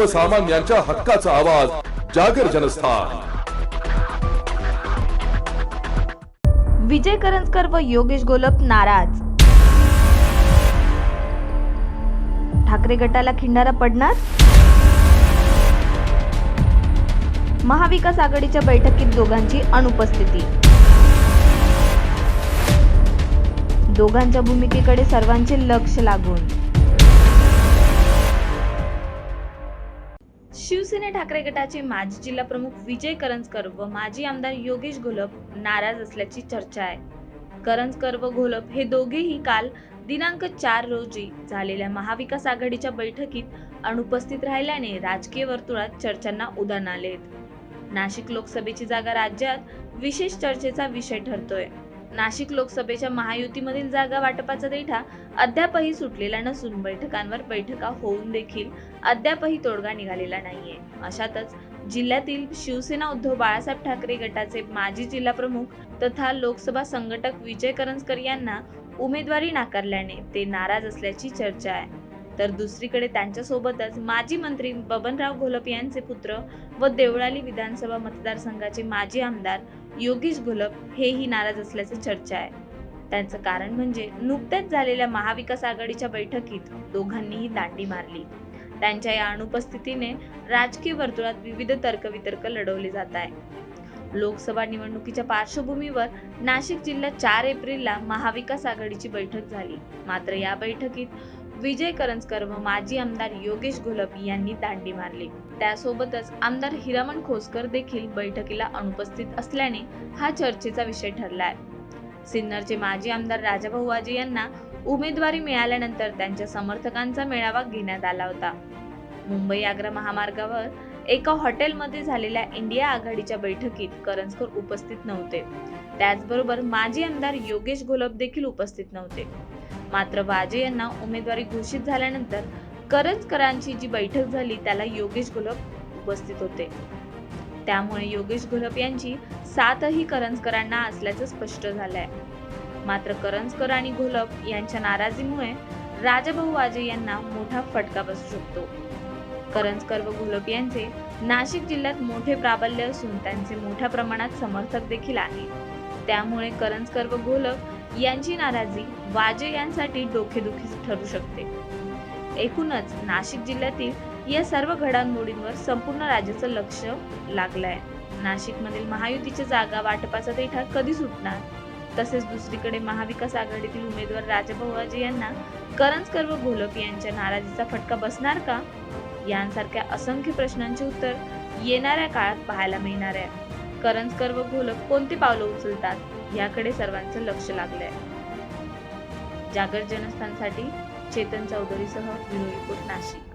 सर्वसामान्यांच्या हक्काचा आवाज जागर जनस्थान. विजय करंजकर व योगेश गोलप नाराज. ठाकरे गटाला खिंडारा पडणार? महाविकास आघाडीच्या बैठकीत दोघांची अनुपस्थिती. दोघांच्या भूमिकेकडे सर्वांचे लक्ष लागून. शिवसेना ठाकरे गटाचे माजी जिल्हा प्रमुख विजय करंजकर व माजी आमदार योगेश घोलप नाराज असल्याची चर्चा आहे. करंजकर व घोलप हे दोघेही काल दिनांक चार रोजी झालेल्या महाविकास आघाडीच्या बैठकीत अनुपस्थित राहिल्याने राजकीय वर्तुळात चर्चांना उधाण आले नाशिक लोकसभेची जागा राज्यात विशेष चर्चेचा विषय ठरतोय. नाशिक लोकसभेच्या महायुतीमधील जागा वाटपाचा देठा अद्यापही सुटलेला नसून बैठकांवर बैठका होऊन देखील अद्यापही तोडगा निघालेला नाहीये. अशातच जिल्ह्यातील शिवसेना उद्धव बाळासाहेब ठाकरे गटाचे माजी जिल्हा प्रमुख तथा लोकसभा संघटक विजय करंजकर यांना उमेदवारी नाकारल्याने ते नाराज असल्याची चर्चा आहे. तर दुसरीकडे त्यांच्यासोबतच माजी मंत्री बबनराव घोलप यांचे पुत्र व देवळाली विधानसभा मतदारसंघाचे माजी आमदार योगेश घोलप हेही नाराज असल्याची चर्चा आहे. त्यांचं कारण म्हणजे नुकत्याच झालेल्या महाविकास आघाडीच्या बैठकीत दोघांनीही दांडी मारली. त्यांच्या या अनुपस्थितीने राजकीय वर्तुळात विविध तर्कवितर्क लढवले जात आहे. लोकसभा निवडणुकीच्या पार्श्वभूमीवर नाशिक जिल्ह्यात चार एप्रिलला महाविकास आघाडीची बैठक झाली. मात्र या बैठकीत विजय करंजकर व माजी आमदार योगेश घोलप यांनी दांडी मारली. त्यासोबतच आमदार हिरामण खोसकर देखील बैठकीला अनुपस्थित असल्याने हा चर्चेचा विषय ठरलाय. सिन्नरचे माजी आमदार राजाभाऊ वाजे यांना उमेदवारी मिळाल्यानंतर त्यांच्या समर्थकांचा मेळावा घेण्यात आला होता. मुंबई आग्रा महामार्गावर एका हॉटेलमध्ये झालेल्या इंडिया आघाडीच्या बैठकीत करंजकर उपस्थित नव्हते. त्याचबरोबर माजी आमदार योगेश घोलप देखील उपस्थित नव्हते. मात्र वाजे यांना उमेदवारी घोषित झाल्यानंतर करंजकरांची जी बैठक झाली त्याला योगेश घोलप उपस्थित होते. त्यामुळे योगेश घोलप यांची साथही करंजकरांना असल्याचं स्पष्ट झालंय. मात्र करंजकर आणि घोलप यांच्या नाराजीमुळे राजाभाऊ वाजे यांना मोठा फटका बसू शकतो. करंजकर व घोलप यांचे नाशिक जिल्ह्यात मोठे प्राबल्य असून त्यांचे मोठ्या प्रमाणात समर्थक देखील आहे त्यामुळे करंजकर व घोलप यांची नाराजी वाजे यांसाठी डोकेदुखी ठरू शकते. एकूणच नाशिक जिल्ह्यातील या सर्व घडामोडींवर संपूर्ण राज्याचं लक्ष लागलंय. नाशिकमधील महायुतीच्या जागा वाटपाचा देठा कधी सुटणार? तसेच दुसरीकडे महाविकास आघाडीतील उमेदवार राजाभाऊ वाजे यांना करंजकर व घोलप यांच्या नाराजीचा फटका बसणार का? यांसारख्या असंख्य प्रश्नांचे उत्तर येणाऱ्या काळात पाहायला मिळणार आहे. करंजकर व घोलक कोणती पावलं उचलतात याकडे सर्वांचं लक्ष लागलंय. जागर जनस्थानसाठी चेतन चौधरीसह ब्युरो नाशिक